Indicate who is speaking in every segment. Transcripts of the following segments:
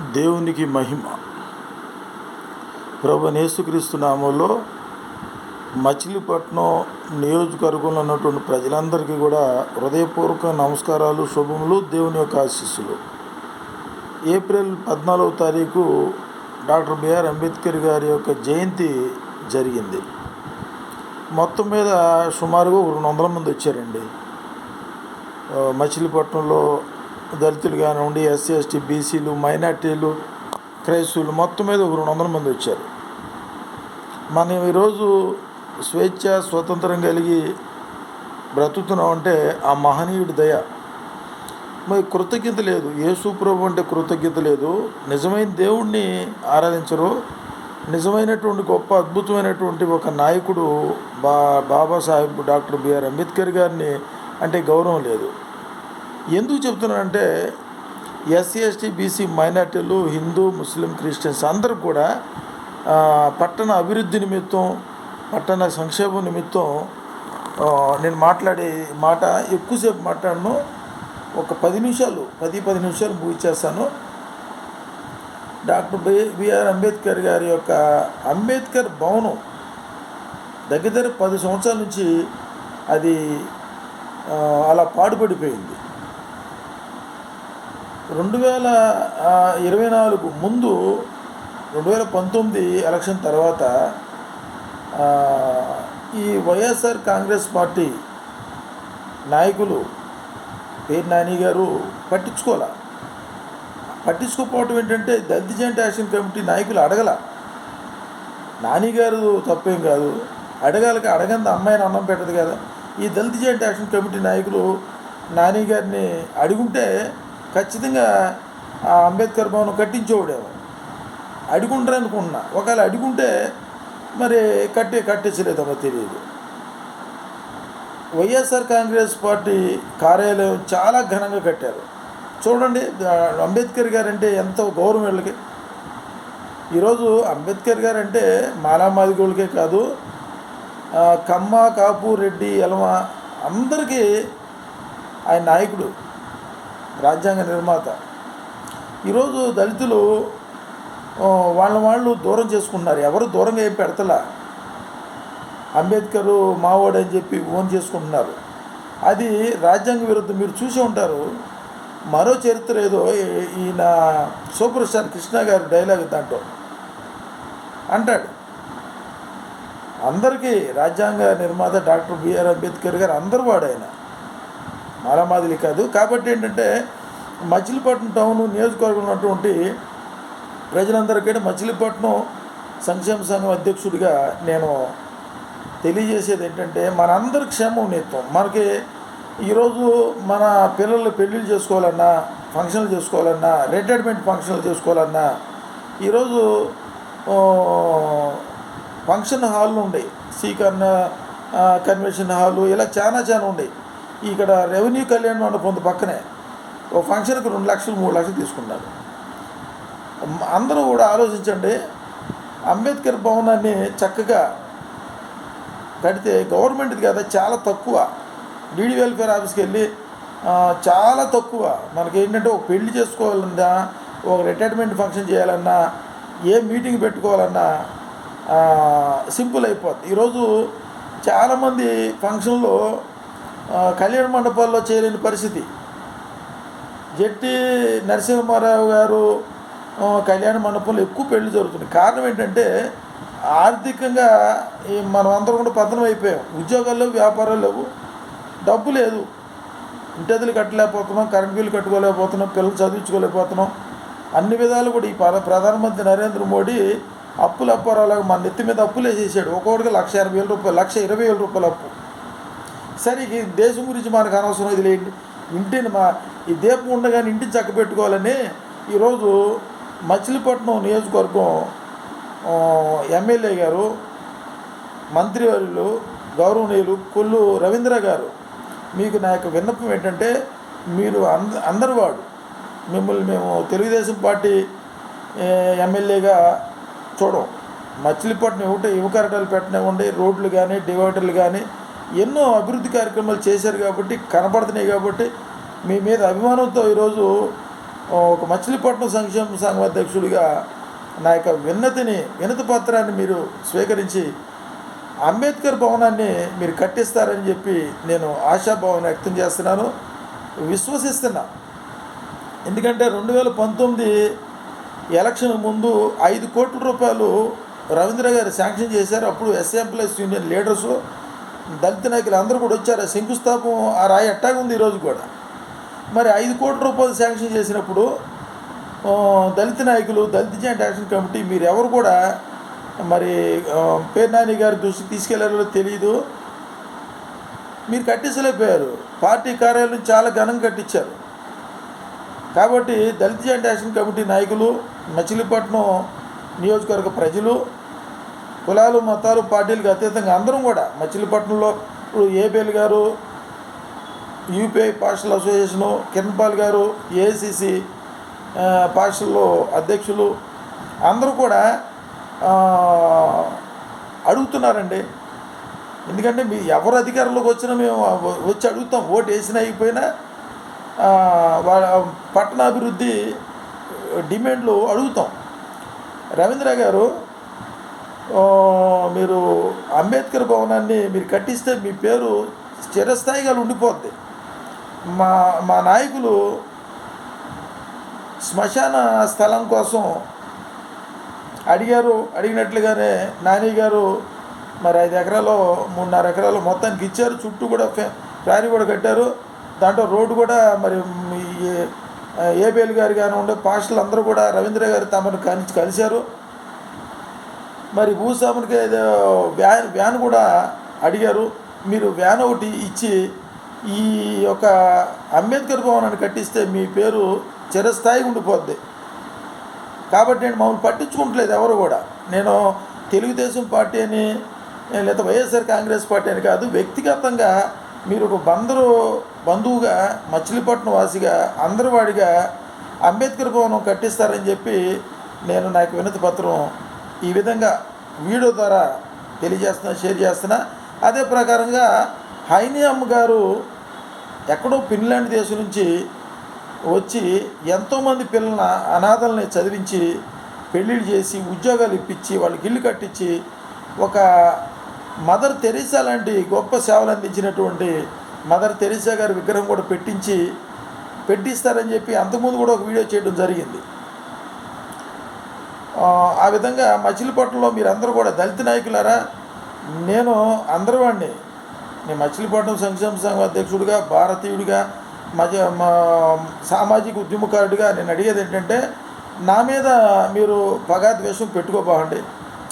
Speaker 1: దేవునికి మహిమ. ప్రభు యేసుక్రీస్తు నామంలో మచిలీపట్నం నియోజకవర్గంలో ఉన్నటువంటి ప్రజలందరికీ కూడా హృదయపూర్వక నమస్కారాలు శుభములు దేవుని యొక్క ఆశీస్సులు. ఏప్రిల్ పద్నాలుగవ తారీఖు డాక్టర్ బిఆర్ అంబేద్కర్ గారి యొక్క జయంతి జరిగింది. మొత్తం మీద సుమారుగా రెండు వందల మంది వచ్చారండి. మచిలీపట్నంలో దళితులు కానివ్వండి ఎస్సీ ఎస్టీ బీసీలు మైనార్టీలు క్రైస్తవులు మొత్తం మీద ఒక రెండు వందల మంది వచ్చారు. మనం ఈరోజు స్వేచ్ఛ స్వతంత్రం కలిగి బ్రతుకుతున్నామంటే ఆ మహనీయుడి దయ. మరి కృతజ్ఞత లేదు. యేసు ప్రభు అంటే కృతజ్ఞత లేదు. నిజమైన దేవుణ్ణి ఆరాధించరు. నిజమైనటువంటి గొప్ప అద్భుతమైనటువంటి ఒక నాయకుడు బా బాబాసాహెబ్ డాక్టర్ బిఆర్ అంబేద్కర్ గారిని అంటే గౌరవం లేదు. ఎందుకు చెప్తున్నానంటే ఎస్సీ ఎస్టీ బీసీ మైనార్టీలు హిందూ ముస్లిం క్రిస్టియన్స్ అందరూ కూడా పట్టణ అభివృద్ధి నిమిత్తం పట్టణ సంక్షేమం నిమిత్తం నేను మాట్లాడే మాట ఎక్కువసేపు మాట్లాడను. ఒక పది నిమిషాలు పది పది నిమిషాలు ముగిచేస్తాను డాక్టర్ బి బిఆర్ అంబేద్కర్ గారి యొక్క అంబేద్కర్ భవనం దగ్గర దగ్గర పది సంవత్సరాల నుంచి అది అలా పాడుపడిపోయింది. రెండు వేల ఇరవై నాలుగు ముందు రెండు వేల పంతొమ్మిది ఎలక్షన్ తర్వాత ఈ వైఎస్ఆర్ కాంగ్రెస్ పార్టీ నాయకులు పేరు నాని గారు పట్టించుకోలే. పట్టించుకోకపోవటం ఏంటంటే దళిత జాయింట్ యాక్షన్ కమిటీ నాయకులు అడగల. నానిగారు తప్పేం కాదు. అడగాలకి అడగంది అమ్మాయిని అన్నం పెట్టదు కదా. ఈ దళిత జాయింట్ యాక్షన్ కమిటీ నాయకులు నాని గారిని అడుగుంటే ఖచ్చితంగా ఆ అంబేద్కర్ భవనం కట్టించేవాడేమో అడుగుంటారు అనుకుంటున్నా. ఒకవేళ అడుగుంటే మరి కట్టే కట్టించలేదమ్మో తెలియదు. వైఎస్ఆర్ కాంగ్రెస్ పార్టీ కార్యాలయం చాలా ఘనంగా కట్టారు. చూడండి అంబేద్కర్ గారు అంటే ఎంతో గౌరవం వీళ్ళకి. ఈరోజు అంబేద్కర్ గారు అంటే మాలామాదిగోళ్ళకే కాదు కమ్మ కాపు రెడ్డి ఎలమ అందరికీ ఆయన నాయకుడు. రాజ్యాంగ నిర్మాత. ఈరోజు దళితులు వాళ్ళ వాళ్ళు దూరం చేసుకుంటున్నారు. ఎవరు దూరంగా ఏం పెడతలా? అంబేద్కర్ మావోడు అని చెప్పి ఓన్ చేసుకుంటున్నారు. అది రాజ్యాంగ విరుద్ధం. మీరు చూసి ఉంటారు. మరో చరిత్ర ఏదో ఈయన సూపర్ స్టార్ కృష్ణ గారి డైలాగ్ దాంట్లో. అంటాడు. అందరికీ రాజ్యాంగ నిర్మాత డాక్టర్ బిఆర్ అంబేద్కర్ గారు అందరు వాడు ఆయన. మారామాదిలి కాదు. కాబట్టి ఏంటంటే మచిలీపట్నం టౌన్ నియోజకవర్గంలో ఉన్నటువంటి ప్రజలందరికీ మచిలీపట్నం సంక్షేమ సంఘం అధ్యక్షుడిగా నేను తెలియజేసేది ఏంటంటే మనందరి క్షేమం నేత్వం మనకి ఈరోజు మన పిల్లలు పెళ్ళిళ్ళు చేసుకోవాలన్నా ఫంక్షన్లు చేసుకోవాలన్నా రిటైర్మెంట్ ఫంక్షన్లు చేసుకోవాలన్నా ఈరోజు ఫంక్షన్ హాల్ ఉన్నాయి సి కన్వెన్షన్ హాలు ఇలా చాలా చాలా ఉన్నాయి ఇక్కడ రెవెన్యూ కళ్యాణ మండపం పక్కనే. ఒక ఫంక్షన్కి రెండు లక్షలు మూడు లక్షలు తీసుకున్నారు అందరూ కూడా ఆలోచించండి అంబేద్కర్ భవనాన్ని చక్కగా కడితే గవర్నమెంట్ది కదా చాలా తక్కువ. డీడీ వెల్ఫేర్ ఆఫీస్కి వెళ్ళి చాలా తక్కువ. మనకి ఏంటంటే ఒక పెళ్ళి చేసుకోవాలన్నా ఒక రిటైర్మెంట్ ఫంక్షన్ చేయాలన్నా ఏ మీటింగ్ పెట్టుకోవాలన్నా సింపుల్ అయిపోద్ది. ఈరోజు చాలామంది ఫంక్షన్లో కళ్యాణ మండపాల్లో చేరిన పరిస్థితి. జట్టి నరసింహారావు గారు కళ్యాణ మండపంలో ఎక్కువ పెళ్ళి జరుగుతుంది. కారణం ఏంటంటే ఆర్థికంగా ఈ మనం అందరం కూడా పతనం అయిపోయాం. ఉద్యోగాలు లేవు వ్యాపారాలు లేవు డబ్బు లేదు. ఇంటదులు కట్టలేకపోతున్నాం కరెంట్ బిల్లు కట్టుకోలేకపోతున్నాం పిల్లలు చదివించుకోలేకపోతున్నాం. అన్ని విధాలు కూడా ఈ ప్ర- ప్రధానమంత్రి నరేంద్ర మోడీ అప్పులు అలాగే మన నెత్తి మీద అప్పులు వేసేసాడు ఒక్కొక్కడికి లక్ష ఎనభై వేల రూపాయలు లక్ష ఇరవై వేల రూపాయలు అప్పు. సరే ఈ దేశం గురించి మనకు అనవసరం ఇది లేండి. ఇంటిని మా ఈ దీపం ఉండగానే ఇంటిని చక్క పెట్టుకోవాలని ఈరోజు మచిలీపట్నం నియోజకవర్గం ఎమ్మెల్యే గారు మంత్రివర్యులు గౌరవనీయులు కొల్లు రవీంద్ర గారు మీకు నా యొక్క విన్నపం ఏంటంటే మీరు అంద అందరి వాడు. మిమ్మల్ని మేము తెలుగుదేశం పార్టీ ఎమ్మెల్యేగా చూడం. మచిలీపట్నం ఒకటి యువకరటాలు పెట్టనివ్వండి రోడ్లు కానీ డివైడర్లు కానీ ఎన్నో అభివృద్ధి కార్యక్రమాలు చేశారు కాబట్టి కనపడుతున్నాయి కాబట్టి మీ మీద అభిమానంతో ఈరోజు ఒక మచిలీపట్నం సంక్షేమ సంఘం అధ్యక్షుడిగా నా యొక్క విన్నతిని వినతి పత్రాన్ని మీరు స్వీకరించి అంబేద్కర్ భవనాన్ని మీరు కట్టిస్తారని చెప్పి నేను ఆశాభావం వ్యక్తం చేస్తున్నాను. విశ్వసిస్తున్నా. ఎందుకంటే రెండు వేల పంతొమ్మిది ఎలక్షన్ ముందు ఐదు కోట్ల రూపాయలు రవీంద్ర గారు శాంక్షన్ చేశారు. అప్పుడు ఎస్ఏ ఎంప్లాయీస్ యూనియన్ లీడర్సు. దళిత నాయకులు అందరూ కూడా వచ్చారు. శంకుస్థాపం ఆ రాయి ఎట్టాగా ఉంది ఈరోజు కూడా. మరి ఐదు కోట్ల రూపాయలు శాంక్షన్ చేసినప్పుడు దళిత నాయకులు దళిత జాయింట్ యాక్షన్ కమిటీ మీరు ఎవరు కూడా మరి పేర్నాని గారి దృష్టికి తీసుకెళ్ళారో తెలియదు మీరు కట్టించలేకపోయారు. పార్టీ కార్యాలయం చాలా ఘనంగా కట్టించారు. కాబట్టి దళిత జాయింట్ యాక్షన్ కమిటీ నాయకులు మచిలీపట్నం నియోజకవర్గ ప్రజలు కులాలు మతాలు పార్టీలకు అతీతంగా అందరం కూడా మచిలీపట్నంలో ఇప్పుడు ఏపీఎల్ గారు యూపీఐ పాస్టల్ అసోసియేషను కిరణ్పాల్ గారు ఏఐసిసి పాస్టల్లో అధ్యక్షులు అందరూ కూడా అడుగుతున్నారండి. ఎందుకంటే మీ ఎవరు అధికారంలోకి వచ్చినా మేము వచ్చి అడుగుతాం. ఓటు వేసినా అయిపోయినా వాళ్ళ పట్టణాభివృద్ధి డిమాండ్లు అడుగుతాం. రవీంద్ర గారు మీరు అంబేద్కర్ భవనాన్ని మీరు కట్టిస్తే మీ పేరు చిరస్థాయిగా ఉండిపోద్ది. మా మా నాయకులు శ్మశాన స్థలం కోసం అడిగారు అడిగినట్లుగానే నాని గారు మరి ఐదు ఎకరాలు మూడున్నర ఎకరాలు మొత్తానికి ఇచ్చారు. చుట్టూ కూడా ప్రారీ కూడా కట్టారు. దాంట్లో రోడ్డు కూడా మరి ఏబిఎల్ గారు కానీ ఉండే పాస్టర్లు అందరూ కూడా రవీంద్ర గారు తమను కలిసి కలిశారు. మరి భూస్వామునికి ఏదో వ్యాన్ వ్యాన్ కూడా అడిగారు. మీరు వ్యాన్ ఒకటి ఇచ్చి ఈ యొక్క అంబేద్కర్ భవనాన్ని కట్టిస్తే మీ పేరు చిరస్థాయిగా ఉండిపోద్ది. కాబట్టి నేను మమ్మల్ని పట్టించుకుంటలేదు ఎవరు కూడా. నేను తెలుగుదేశం పార్టీ అని లేదా వైఎస్ఆర్ కాంగ్రెస్ పార్టీ అని కాదు వ్యక్తిగతంగా మీరు ఒక బందరు బంధువుగా మచిలీపట్నం వాసిగా అందరివాడిగా అంబేద్కర్ భవనం కట్టిస్తారని చెప్పి నేను నాకు వినతి పత్రం ఈ విధంగా వీడియో ద్వారా తెలియజేస్తున్నా షేర్ చేస్తున్నా. అదే ప్రకారంగా హైనియమ్ గారు ఎక్కడో ఫిన్లాండ్ దేశం నుంచి వచ్చి ఎంతోమంది పిల్లల అనాథల్ని చదివించి పెళ్ళిళ్ళు చేసి ఉద్యోగాలు ఇప్పించి వాళ్ళకి ఇల్లు కట్టించి ఒక మదర్ తెరీసా లాంటి గొప్ప సేవలు అందించినటువంటి మదర్ తెరీసా గారి విగ్రహం కూడా పెట్టించి పెట్టిస్తారని చెప్పి అంతకుముందు కూడా ఒక వీడియో చేయడం జరిగింది. ఆ, విధంగా మచిలీపట్నంలో మీరందరూ కూడా దళిత నాయకులారా నేను అందరి వాడిని నేను మచిలీపట్నం సంక్షేమ సంఘం అధ్యక్షుడిగా భారతీయుడిగా మజ సామాజిక ఉద్యమకారుడిగా నేను అడిగేది ఏంటంటే నా మీద మీరు పగా ద్వేషం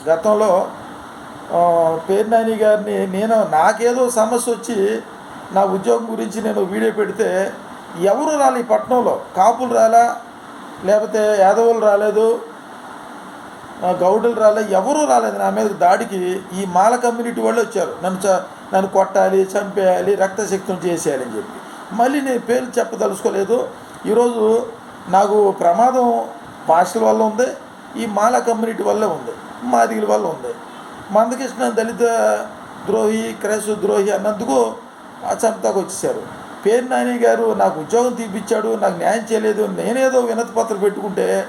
Speaker 1: గతంలో పేరు నాని గారిని నేను నాకేదో సమస్య వచ్చి నా ఉద్యోగం గురించి నేను వీడియో పెడితే ఎవరు రాలి ఈ పట్టణంలో కాపులు రాలా? లేకపోతే యాదవులు రాలేదు? గౌడులు రాలే ఎవరూ రాలేదు నా మీద దాడికి ఈ మాల కమ్యూనిటీ వాళ్ళు వచ్చారు. నన్ను చ నన్ను కొట్టాలి చంపేయాలి రక్తశక్తం చేసేయాలని చెప్పి. మళ్ళీ నేను పేర్లు చెప్పదలుచుకోలేదు. ఈరోజు నాకు ప్రమాదం భాషల వల్ల ఉంది ఈ మాల కమ్యూనిటీ వల్లే ఉంది మాదిగల వల్ల ఉంది. మందకృష్ణ దళిత ద్రోహి క్రైస్తవ ద్రోహి అన్నందుకు ఆ చంపుతాకు వచ్చేసారు పేరు నాని గారు నాకు ఉద్యోగం తీపిచ్చాడు నాకు న్యాయం చేయలేదు. నేనేదో వినతి పత్రం పెట్టుకుంటే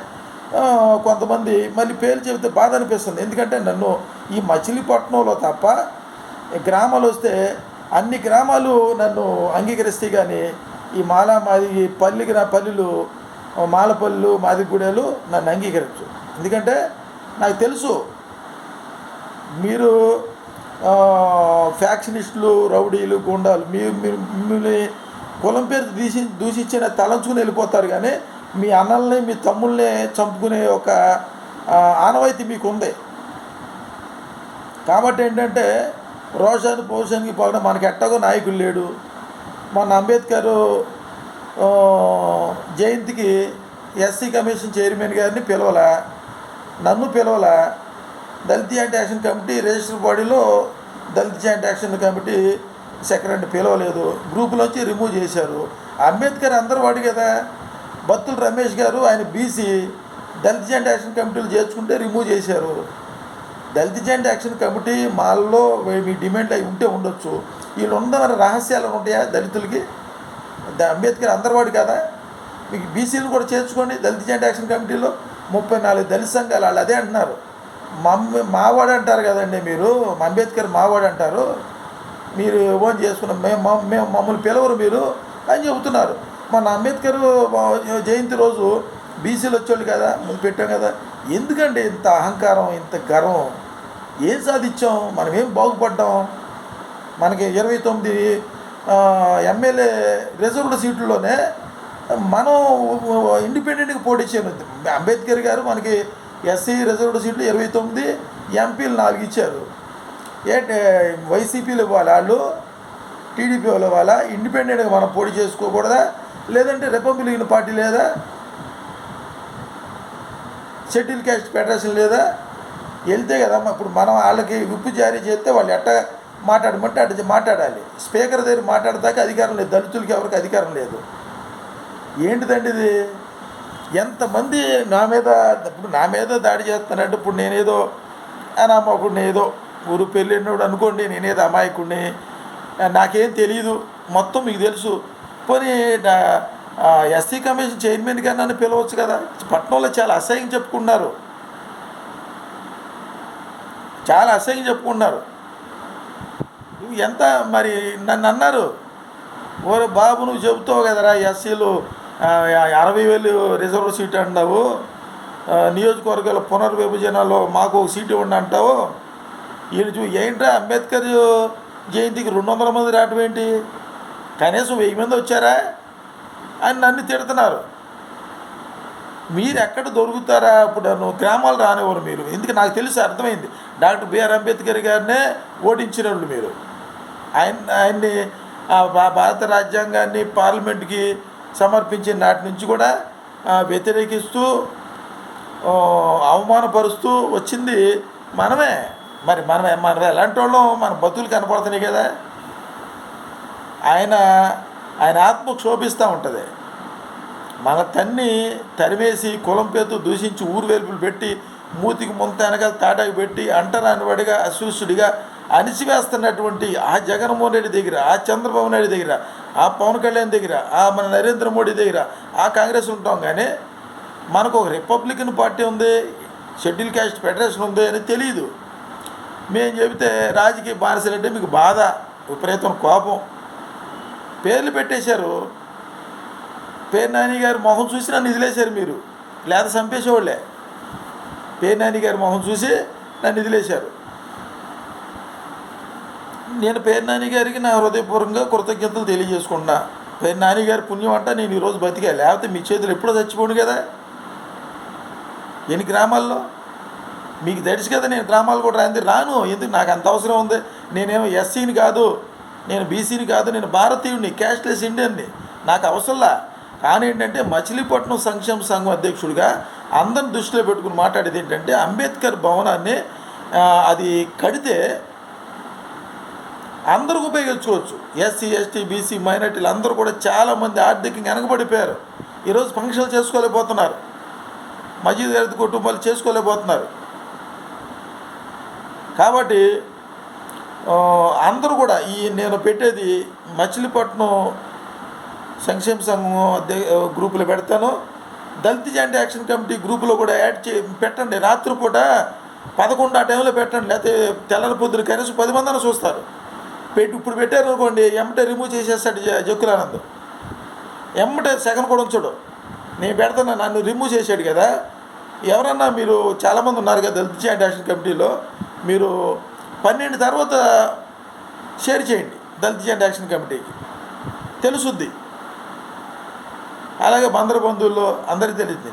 Speaker 1: కొంతమంది మళ్ళీ పేరు చెబితే బాధ అనిపిస్తుంది. ఎందుకంటే నన్ను ఈ మచిలీపట్నంలో తప్ప గ్రామాలు వస్తే అన్ని గ్రామాలు నన్ను అంగీకరిస్తే కానీ ఈ మాల మాది ఈ పల్లి గ్రా పల్లెలు మాలపల్లు మాదిగూడెలు నన్ను అంగీకరించు. ఎందుకంటే నాకు తెలుసు మీరు ఫ్యాక్షనిస్టులు రౌడీలు గుండాలు మీ మీరు మిమ్మల్ని కులం పేరు దూషి దూషించిన తలంచుకుని వెళ్ళిపోతారు కానీ మీ అన్నల్ని మీ తమ్ముల్ని చంపుకునే ఒక ఆనవాయితీ మీకు ఉంది కాబట్టి ఏంటంటే రోషాన్ని పౌరుషానికి పోవడం మనకి ఎట్టగో నాయకులు లేడు. మొన్న అంబేద్కర్ జయంతికి ఎస్సీ కమిషన్ చైర్మన్ గారిని పిలవలా. నన్ను పిలవలా. దళిత జాయింట్ యాక్షన్ కమిటీ రిజిస్టర్ బాడీలో దళిత జాయింట్ యాక్షన్ కమిటీ సెక్రటరీ పిలవలేదు. గ్రూపులోంచి రిమూవ్ చేశారు. అంబేద్కర్ అందరు వాడు కదా. బత్తుల రమేష్ గారు ఆయన బీసీ దళిత జాయింట్ యాక్షన్ కమిటీలు చేర్చుకుంటే రిమూవ్ చేశారు. దళిత జాయింట్ యాక్షన్ కమిటీ మాల్లో మీ డిమాండ్ అవి ఉంటే ఉండొచ్చు. వీళ్ళు ఉన్న రహస్యాలు ఉంటాయా దళితులకి? అంబేద్కర్ అందరివాడు కదా? మీకు బీసీలు కూడా చేర్చుకోండి దళిత జాయింట్ యాక్షన్ కమిటీలో. ముప్పై నాలుగు దళిత సంఘాలు వాళ్ళు అదే అంటున్నారు. మమ్మీ మావాడు అంటారు కదండి మీరు. మా అంబేద్కర్ మావాడు అంటారు. మీరు ఓన్ చేసుకున్న మేము మేము మమ్మల్ని పిలవరు మీరు అని చెబుతున్నారు. మన అంబేద్కర్ జయంతి రోజు బీసీలు వచ్చేవాళ్ళు కదా ముందు పెట్టాం కదా. ఎందుకండి ఇంత అహంకారం ఇంత గర్వం? ఏం సాధించాం? మనం ఏం బాగుపడ్డాం? మనకి ఇరవై తొమ్మిది ఎమ్మెల్యే రిజర్వ్డ్ సీట్లలోనే మనం ఇండిపెండెంట్గా పోటీ చేయను. అంబేద్కర్ గారు మనకి ఎస్సీ రిజర్వ్డ్ సీట్లు ఇరవై తొమ్మిది ఎంపీలు నాలుగు ఇచ్చారు. ఏంటి వైసీపీలు ఇవ్వాలి వాళ్ళు టీడీపీ వాళ్ళు ఇవ్వాలా ఇండిపెండెంట్గా మనం పోటీ చేసుకోకూడదా? లేదంటే రిపబ్లికన్ పార్టీ లేదా? షెడ్యూల్ క్యాస్ట్ ఫెడరేషన్ లేదా? వెళ్తే కదమ్మా ఇప్పుడు మనం వాళ్ళకి విప్పు జారీ చేస్తే వాళ్ళు ఎట్ట మాట్లాడమంటే అటు మాట్లాడాలి. స్పీకర్ దగ్గర మాట్లాడదాకా అధికారం లేదు. దళితులకి ఎవరికి అధికారం లేదు. ఏంటిదండి ఇది? ఎంతమంది నా మీద ఇప్పుడు నా మీద దాడి చేస్తానంటే ఇప్పుడు నేనేదో అనామకుడిని ఏదో ఊరు పెళ్ళినోడు అనుకోండి నేనేదో అమాయకుడిని నాకేం తెలియదు మొత్తం మీకు తెలుసు. పోనీ ఎస్సీ కమిషన్ చైర్మన్గా నన్ను పిలవచ్చు కదా? పట్నంలో చాలా అసహ్యం చెప్పుకున్నారు చాలా అసహ్యం చెప్పుకున్నారు నువ్వు ఎంత మరి నన్ను అన్నారు? ఓరే బాబు నువ్వు చెబుతావు కదరా ఎస్సీలు అరవై వేలు రిజర్వ్ సీట్ అంటావు. నియోజకవర్గాల పునర్విభజనలో మాకు ఒక సీటు ఇవ్వండి అంటావు. ఈయన చూ ఏంట్రా అంబేద్కర్ జయంతికి రెండు వందల మంది రావటం ఏంటి? కనీసం వెయ్యి మంది వచ్చారా అని నన్ను తిడుతున్నారు. మీరు ఎక్కడ దొరుకుతారా? ఇప్పుడు నన్ను గ్రామాలు రానివ్వరు మీరు. ఎందుకు? నాకు తెలిసి అర్థమైంది. డాక్టర్ బిఆర్ అంబేద్కర్ గారినే ఓడించిన వాళ్ళు మీరు. ఆయన ఆయన్ని భారత రాజ్యాంగాన్ని పార్లమెంట్కి సమర్పించిన నాటి నుంచి కూడా వ్యతిరేకిస్తూ అవమానపరుస్తూ వచ్చింది మనమే. మరి మనం మనం ఎలాంటి వాళ్ళం మన బతులు కనపడుతున్నాయి కదా. ఆయన ఆయన ఆత్మ క్షోభిస్తూ ఉంటుంది. మన తన్ని తరివేసి కులం పేరుతో దూషించి ఊరు వెలుపులు పెట్టి మూతికి ముంత వెనకాల తాటాకు పెట్టి అంటరానివాడిగా అసూసుడిగా అణిచివేస్తున్నటువంటి ఆ జగన్మోహన్ రెడ్డి దగ్గర ఆ చంద్రబాబు నాయుడు దగ్గర ఆ పవన్ కళ్యాణ్ దగ్గర ఆ మన నరేంద్ర మోడీ దగ్గర ఆ కాంగ్రెస్ ఉంటాం కానీ మనకు ఒక రిపబ్లికన్ పార్టీ ఉంది షెడ్యూల్ క్యాస్ట్ ఫెడరేషన్ ఉంది అని తెలియదు మేము చెబితే రాజకీయ బానిసలంటే మీకు బాధ విపరీతం కోపం. పేర్లు పెట్టేశారు. పేరు నాని గారి మొహం చూసి నన్ను వదిలేశారు మీరు. లేదా చంపేసేవాళ్ళే. పేరు నాని గారి మొహం చూసి నన్ను వదిలేశారు. నేను పేరు నాని గారికి నా హృదయపూర్వకంగా కృతజ్ఞతలు తెలియజేసుకుంటున్నా. పేరు నాని గారి పుణ్యం అంట నేను ఈరోజు బతికా. లేకపోతే మీ చేతులు ఎప్పుడో చచ్చిపోను కదా. ఎన్ని గ్రామాల్లో? మీకు తెలుసు కదా నేను గ్రామాలు కూడా రాంది. రాను. ఎందుకు? నాకు అంత అవసరం ఉంది. నేనేమో ఎస్సీని కాదు. నేను బీసీని కాదు నేను భారతీయుడిని క్యాష్లెస్ ఇండియన్ని నాకు అవసరంలా. కానీ ఏంటంటే మచిలీపట్నం సంక్షేమ సంఘం అధ్యక్షుడిగా అందరిని దృష్టిలో పెట్టుకుని మాట్లాడేది ఏంటంటే అంబేద్కర్ భవనాన్ని అది కడితే అందరికి ఉపయోగించుకోవచ్చు. ఎస్సీ ఎస్టీ బీసీ మైనార్టీలు అందరూ కూడా చాలామంది ఆర్థికంగా వెనకబడిపోయారు ఈరోజు ఫంక్షన్లు చేసుకోలేకపోతున్నారు. మజీద్ గారి కుటుంబాలు చేసుకోలేకపోతున్నారు. కాబట్టి అందరూ కూడా ఈ నేను పెట్టేది మచిలీపట్నం సంక్షేమ సంఘం అధ్య- గ్రూపులో పెడతాను. దళిత జాయింట్ యాక్షన్ కమిటీ గ్రూపులో కూడా యాడ్ చే పెట్టండి. రాత్రిపూట పదకొండు ఆ టైంలో పెట్టండి. లేకపోతే తెల్లని పొద్దున కనీసం పది మందిని చూస్తారు. పెట్టి ఇప్పుడు పెట్టారు అనుకోండి ఎమ్మటే రిమూవ్ చేసేస్తాడు జ- జక్కులానంద్ ఎమ్మటే సెకండ్ కూడా ఉంచడు. నేను పెడతాను నన్ను రిమూవ్ చేశాడు కదా. ఎవరన్నా మీరు చాలామంది ఉన్నారు కదా దళిత జాయింట్ యాక్షన్ కమిటీలో. మీరు పన్నెండు తర్వాత షేర్ చేయండి దళిత జాయింట్ యాక్షన్ కమిటీకి. తెలుసుద్ది. అలాగే బందర బంధువుల్లో అందరికీ తెలియదు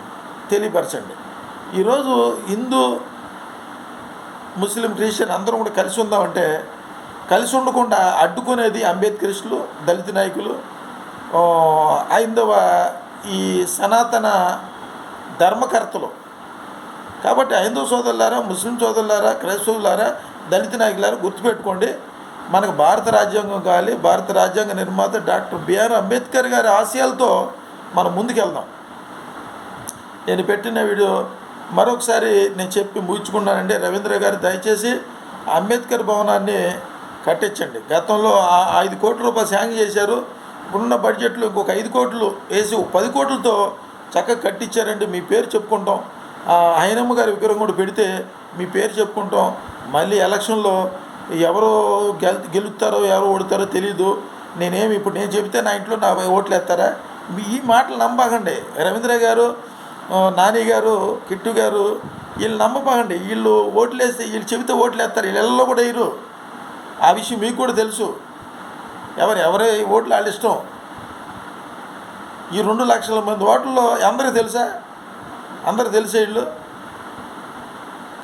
Speaker 1: తెలియపరచండి. ఈరోజు హిందూ ముస్లిం క్రిస్టియన్ అందరం కూడా కలిసి ఉందామంటే కలిసి ఉండకుండా అడ్డుకునేది అంబేద్కరిస్టులు దళిత నాయకులు ఐందవ ఈ సనాతన ధర్మకర్తలు. కాబట్టి హైందవ సోదరులారా ముస్లిం సోదరులారా క్రైస్తవులారా దళిత నాయకులారు గుర్తుపెట్టుకోండి మనకు భారత రాజ్యాంగం కావాలి. భారత రాజ్యాంగ నిర్మాత డాక్టర్ బిఆర్ అంబేద్కర్ గారి ఆశయాలతో మనం ముందుకెళ్దాం. నేను పెట్టిన వీడియో మరొకసారి నేను చెప్పి ముగించుకున్నానండి రవీంద్ర గారు దయచేసి అంబేద్కర్ భవనాన్ని కట్టించండి. గతంలో ఐదు కోట్ల రూపాయలు శాంక్షన్ చేశారు. ఇప్పుడున్న బడ్జెట్లో ఇంకొక ఐదు కోట్లు వేసి పది కోట్లతో చక్కగా కట్టించారండి. మీ పేరు చెప్పుకుంటాం. ఆ ఆయనమ్మ గారి విగ్రహం కూడా పెడితే మీ పేరు చెప్పుకుంటాం. మళ్ళీ ఎలక్షన్లో ఎవరు గెల్ గెలుస్తారో ఎవరు ఓడతారో తెలీదు. నేనేమి ఇప్పుడు నేను చెబితే నా ఇంట్లో నా ఓట్లు వేస్తారా మీ ఈ మాటలు నమ్మకండి. రవీంద్ర గారు నాని గారు కిట్టు గారు వీళ్ళు నమ్మకండి. వీళ్ళు ఓట్లు వేస్తే వీళ్ళు చెబితే ఓట్లు వేస్తారు వీళ్ళెల్లో కూడా వేయరు ఆ విషయం మీకు కూడా తెలుసు. ఎవరు ఎవరే ఓట్లు వాళ్ళు ఇష్టం? ఈ రెండు లక్షల మంది ఓట్లలో అందరికీ తెలుసా? అందరు తెలిసే వీళ్ళు.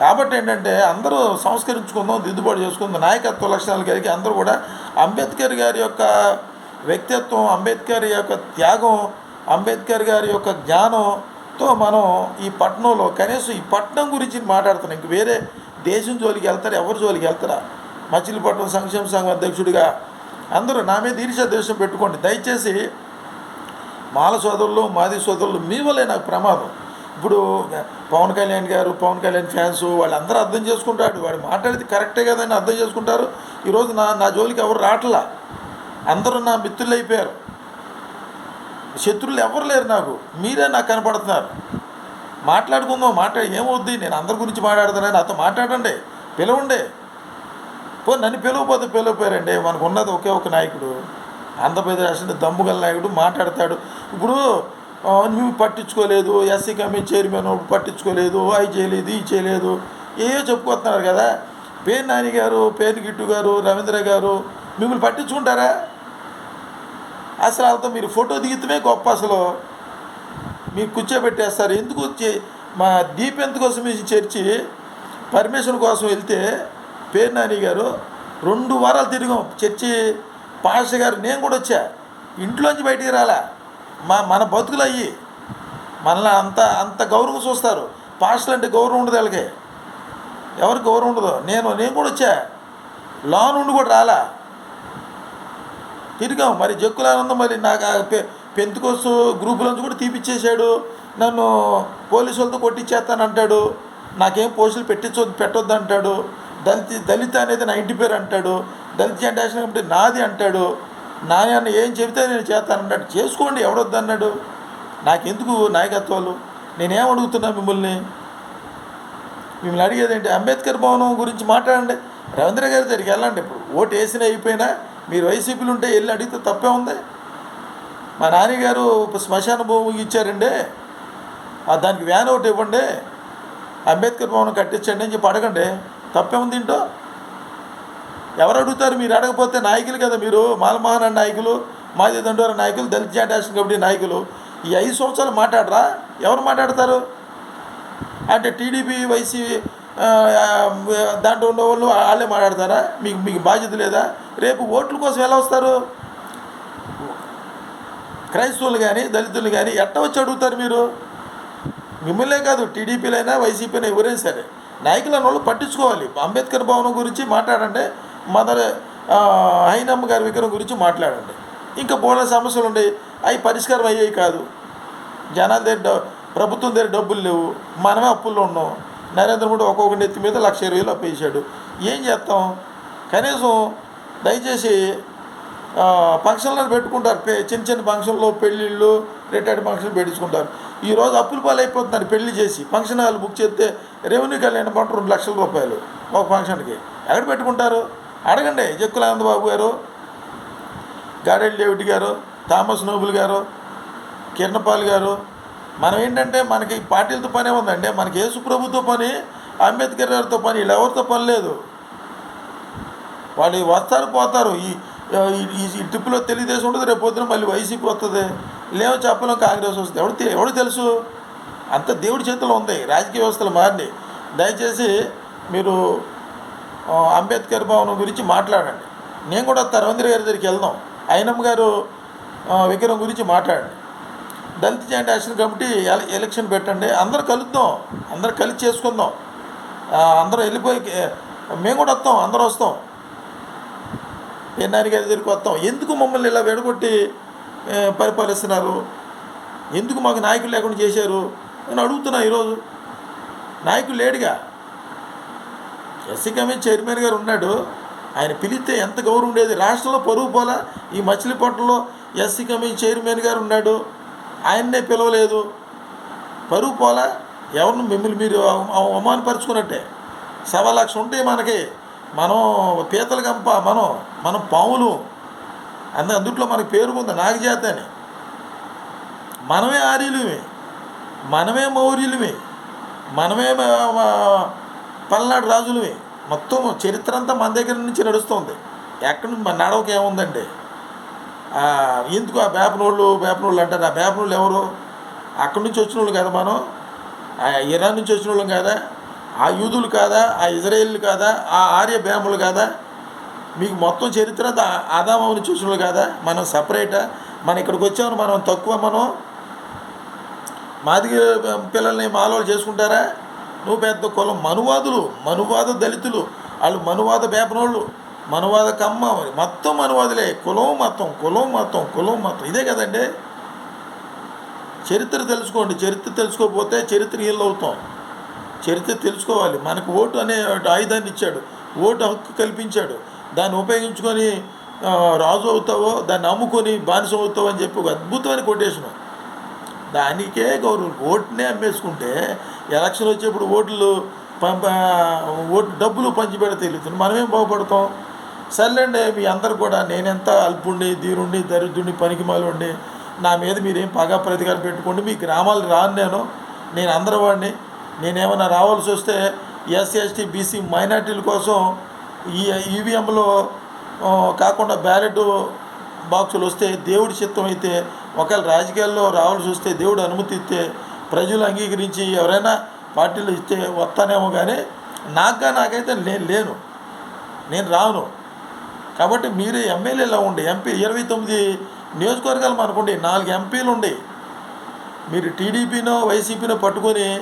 Speaker 1: కాబట్టి ఏంటంటే అందరూ సంస్కరించుకుందాం దిద్దుబాటు చేసుకుందాం. నాయకత్వ లక్షణాలు కలిగి అందరూ కూడా అంబేద్కర్ గారి యొక్క వ్యక్తిత్వం అంబేద్కర్ యొక్క త్యాగం అంబేద్కర్ గారి యొక్క జ్ఞానంతో మనం ఈ పట్టణంలో కనీసం ఈ పట్టణం గురించి మాట్లాడుతున్నాం. ఇంక వేరే దేశం జోలికి వెళ్తారు? ఎవరి జోలికి వెళ్తారా? మచిలీపట్నం సంక్షేమ సంఘం అధ్యక్షుడిగా అందరూ నా మీద ఈర్ష్య దేశం పెట్టుకోండి. దయచేసి మాల సోదరులు మాది సోదరులు మీ వల్లే నాకు ప్రమాదం. ఇప్పుడు పవన్ కళ్యాణ్ గారు పవన్ కళ్యాణ్ ఫ్యాన్స్ వాళ్ళందరూ అర్థం చేసుకుంటాడు వాడు మాట్లాడితే కరెక్టే కదని అర్థం చేసుకుంటారు. ఈరోజు నా నా జోలికి ఎవరు రావట్లా అందరూ నా మిత్రులు అయిపోయారు. శత్రువులు ఎవరు లేరు నాకు. మీరే నాకు కనపడుతున్నారు. మాట్లాడుకుందాం మాట్లాడి ఏమవుద్ది? నేను అందరి గురించి మాట్లాడుతున్నాను. నాతో మాట్లాడండి. పిలవండి. పో నన్ను పిలవకపోతే పిలవపోయారండి మనకు ఉన్నది ఒకే ఒక నాయకుడు. ఆంధ్రప్రదేశ్ రాష్ట్రంలో దమ్ముగల నాయకుడు మాట్లాడతాడు. ఇప్పుడు నువ్వు పట్టించుకోలేదు ఎస్సీ కమిటీ చైర్మన్ పట్టించుకోలేదు అవి చేయలేదు ఇది చేయలేదు ఏవో చెప్పుకొస్తున్నారు కదా. పేరు నాని గారు పేరు గిట్టు గారు రవీంద్ర గారు మిమ్మల్ని పట్టించుకుంటారా? అసలు వాళ్ళతో మీరు ఫోటో దిగితమే గొప్ప అసలు. మీకు కూర్చోబెట్టేస్తారు. ఎందుకు వచ్చి మా దీప్ ఎందుకోసం మీ చర్చి? పర్మిషన్ కోసం వెళ్తే పేరు నాని గారు రెండు వారాలు తిరిగాం. చర్చి పాష గారు నేను కూడా వచ్చా. ఇంట్లోంచి బయటికి రాలా. మా మన బతుకులు అయ్యి మనల్ని అంత అంత గౌరవం చూస్తారు. పాస్టల్ అంటే గౌరవం ఉండదు వాళ్ళకి. ఎవరికి గౌరవం ఉండదు? నేను నేను కూడా వచ్చా. లా నుండి కూడా రాలా. తిరిగాం. మరి జక్కులానందం మరి నాకు ఆ పె పెంతుకోసు గ్రూపులోంచి కూడా తీపిచ్చేసాడు నన్ను పోలీసు వాళ్ళతో కొట్టించేస్తానంటాడు నాకేం పోస్టులు పెట్టించొద్దు పెట్టొద్దు అంటాడు. దళిత దళిత అనేది నా ఇంటి పేరు అంటాడు. దళిత జనరేషన్ కాబట్టి నాది అంటాడు. నాయన ఏం చెబితే నేను చేస్తానన్నాడు. చేసుకోండి ఎవడొద్దన్నాడు? నాకెందుకు నాయకత్వాలు? నేనేం అడుగుతున్నా మిమ్మల్ని? మిమ్మల్ని అడిగేది ఏంటి? అంబేద్కర్ భవనం గురించి మాట్లాడండి. రవీంద్ర గారి దగ్గరికి వెళ్ళండి ఇప్పుడు. ఓటు వేసిన అయిపోయినా మీరు వైసీపీలు ఉంటే వెళ్ళి అడిగితే తప్పే ఉంది. మా నాన్నగారు శ్మశాన భూమి ఇచ్చారండి. దానికి వ్యాన్ ఒకటి ఇవ్వండి. అంబేద్కర్ భవనం కట్టించండి అని చెప్పి అడగండి. తప్పే ఉంది ఏంటో? ఎవరు అడుగుతారు? మీరు అడగపోతే నాయకులు కదా మీరు? మాలమోహన్ నాయకులు మాజీ దండోర నాయకులు దళిత జాటాషన్ కమిటీ నాయకులు. ఈ ఐదు సంవత్సరాలు మాట్లాడరా? ఎవరు మాట్లాడతారు? అంటే టీడీపీ వైసీ దాంట్లో ఉన్న వాళ్ళు వాళ్ళే మాట్లాడతారా? మీకు మీకు బాధ్యత లేదా? రేపు ఓట్ల కోసం ఎలా వస్తారు? క్రైస్తవులు కానీ దళితులు కానీ ఎట్ట వచ్చి అడుగుతారు మీరు? మిమ్మల్నే కాదు టీడీపీలైనా అయినా ఎవరైనా సరే నాయకులు అన్న వాళ్ళు పట్టించుకోవాలి. అంబేద్కర్ భవనం గురించి మాట్లాడండి మదర్ హైనమ్మ గారి విగ్రహం గురించి మాట్లాడండి. ఇంకా బోల సమస్యలు ఉన్నాయి అవి పరిష్కారం అయ్యేవి కాదు. జనాల దగ్గర ప్రభుత్వం దగ్గర డబ్బులు లేవు. మనమే అప్పుల్లో ఉన్నాం. నరేంద్ర మోడీ ఒక్కొక్క నెత్తి మీద లక్ష ఇరవై వేలు అప్పేసాడు ఏం చేస్తాం? కనీసం దయచేసి ఫంక్షన్లను పెట్టుకుంటారు. చిన్న చిన్న ఫంక్షన్లు పెళ్ళిళ్ళు రిటైర్డ్ ఫంక్షన్లు పెట్టించుకుంటారు ఈరోజు అప్పుల పాలైపోతున్నారు పెళ్ళి చేసి ఫంక్షన్ హాల్ బుక్ చేస్తే రెవెన్యూ కళ్యాణ పంట రెండు లక్షల రూపాయలు ఒక ఫంక్షన్కి. ఎక్కడ పెట్టుకుంటారు? అడగండి జక్కులానంద బాబు గారు గాడెల్ డేవిడ్ గారు థామస్ నోబుల్ గారు కిరణపాల్ గారు మనం ఏంటంటే మనకి పార్టీలతో పనే ఉందండి. మనకి యేసు ప్రభుతో పని అంబేద్కర్ గారితో పని వీళ్ళు ఎవరితో పని లేదు. వాళ్ళు వస్తారు పోతారు. ఈ ఈ- ట్రిప్లో తెలుగుదేశం ఉండదు రేపు పొద్దున మళ్ళీ వైసీపీ వస్తుంది లేవో చెప్పలేం కాంగ్రెస్ వస్తుంది. ఎవడు ఎవడు తెలుసు? అంత దేవుడి చేతిలో ఉంది. రాజకీయ వ్యవస్థలు మారినాయి. దయచేసి మీరు అంబేద్కర్ భవనం గురించి మాట్లాడండి. నేను కూడా తరవేంద్ర గారి దగ్గరికి వెళ్దాం. అయినమ్మ గారు విగ్రహం గురించి మాట్లాడండి. దళిత జాయింట్ యాక్షన్ కమిటీ ఎలక్షన్ పెట్టండి. అందరు కలుద్దాం. అందరు కలిసి చేసుకుందాం. అందరూ వెళ్ళిపోయి మేము కూడా వస్తాం. అందరూ వస్తాం. ఎన్ఆర్ గారి దగ్గరికి వస్తాం. ఎందుకు మమ్మల్ని ఇలా వెడగొట్టి పరిపాలిస్తున్నారు? ఎందుకు మాకు నాయకులు లేకుండా చేశారు? నేను అడుగుతున్నా ఈరోజు. నాయకులు లేడుగా. ఎస్సీ కమిటీ చైర్మన్ గారు ఉన్నాడు. ఆయన పిలిస్తే ఎంత గౌరవం ఉండేది. రాష్ట్రంలో పరువు పోలా ఈ మచిలీపట్నంలో ఎస్సీ కమిషన్ చైర్మన్ గారు ఉన్నాడు. ఆయన్నే పిలవలేదు. పరువు పోలా ఎవరిని మిమ్మల్ని మీరు అవమానపరుచుకున్నట్టే. సవా లక్ష ఉంటే మనకి. మనం పీతల గంప మనం మనం పాములు. అందు అందుట్లో మనకి పేరు ఉంది నాగజాత అని మనమే ఆర్యులమే. మనమే మౌర్యులమే. మనమే పల్నాడు రాజులవే. మొత్తం చరిత్ర అంతా మన దగ్గర నుంచి నడుస్తుంది. ఎక్కడి నుంచి? మన నడవకి ఏముందండి? ఎందుకు ఆ బేపనోళ్ళు బేపనోళ్ళు అంటారు? ఆ బేపనోళ్ళు ఎవరు? అక్కడి నుంచి వచ్చిన వాళ్ళు కదా మనం. ఆ ఇరాన్ నుంచి వచ్చిన వాళ్ళం కాదా? ఆ యూదులు కాదా? ఆ ఇజ్రాయిల్ కాదా? ఆ ఆర్య బేములు కాదా? మీకు మొత్తం చరిత్ర ఆదామం నుంచి వచ్చిన వాళ్ళు కాదా? మనం సపరేటా? మనం ఇక్కడికి వచ్చామని మనం తక్కువ మనం. మాదిగ పిల్లల్ని మాలోలు చేసుకుంటారా? నువ్వు పెద్ద కులం మనువాదులు మనువాద దళితులు వాళ్ళు మనువాద బేపనోళ్ళు మనువాద కమ్మ మొత్తం మనువాదులే. కులం మతం కులం మతం కులం మతం. ఇదే కదండి. చరిత్ర తెలుసుకోండి. చరిత్ర తెలుసుకోకపోతే చరిత్ర ఇల్లు అవుతాం. చరిత్ర తెలుసుకోవాలి. మనకు ఓటు అనే ఆయుధాన్ని ఇచ్చాడు. ఓటు హక్కు కల్పించాడు. దాన్ని ఉపయోగించుకొని రాజు అవుతావో దాన్ని అమ్ముకొని బానిస అవుతావో అని చెప్పి ఒక అద్భుతమైన కొటేషను. దానికే గౌరవం. ఓటునే అమ్మేసుకుంటే ఎలక్షన్ వచ్చేప్పుడు ఓట్లు పంప ఓటు డబ్బులు పంచిపెడితే తెలుగుతుంది మనమేం బాగుపడతాం? సర్లేండి మీ అందరు కూడా నేనెంత అల్పుండి దీరుండి దరిద్రుండి పనికి మాలుండి నా మీద మీరేం పగా ప్రతికారం పెట్టుకోండి మీ గ్రామాలు రాను నేను నేను అందరి వాడిని నేనేమైనా రావాల్సి వస్తే ఎస్సీ ఎస్టీ బీసీ మైనార్టీల కోసం ఈ ఈవీఎంలో కాకుండా బ్యాలెట్ బాక్సులు వస్తే దేవుడి చిత్తం అయితే ఒకవేళ రాజకీయాల్లో రావాల్సి వస్తే దేవుడు అనుమతి ఇస్తే ప్రజలు అంగీకరించి ఎవరైనా పార్టీలు ఇస్తే వస్తానేమో కానీ నాకా నాకైతే నేను లేను. నేను రాను. కాబట్టి మీరు ఎమ్మెల్యేలా ఉండి ఎంపీ ఇరవై తొమ్మిది నియోజకవర్గాలు మనకుండి నాలుగు ఎంపీలు ఉండి మీరు టీడీపీనో వైసీపీనో పట్టుకొని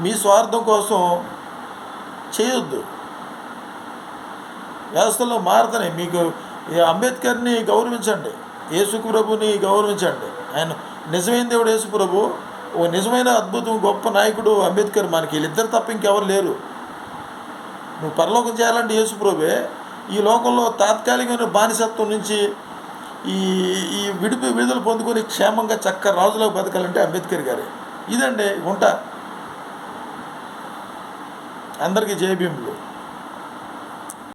Speaker 1: మీ స్వార్థం కోసం చేయొద్దు. వ్యవస్థలో మారుతున్నాయి మీకు అంబేద్కర్ని గౌరవించండి యేసుకు ప్రభుని గౌరవించండి. ఆయన నిజమైన దేవుడు యేసుప్రభు. ఓ నిజమైన అద్భుతం గొప్ప నాయకుడు అంబేద్కర్ మనకి. వీళ్ళిద్దరు తప్ప ఇంకెవరు లేరు. నువ్వు పరలోకం చేయాలంటే యేసుప్రభే ఈ లోకంలో తాత్కాలికమైన బానిసత్వం నుంచి ఈ ఈ విడిపి విడుదల పొందుకొని క్షేమంగా చక్క రాజులకు బతకాలంటే అంబేద్కర్ గారే. ఇదండి ఉంటా. అందరికీ జయభీములు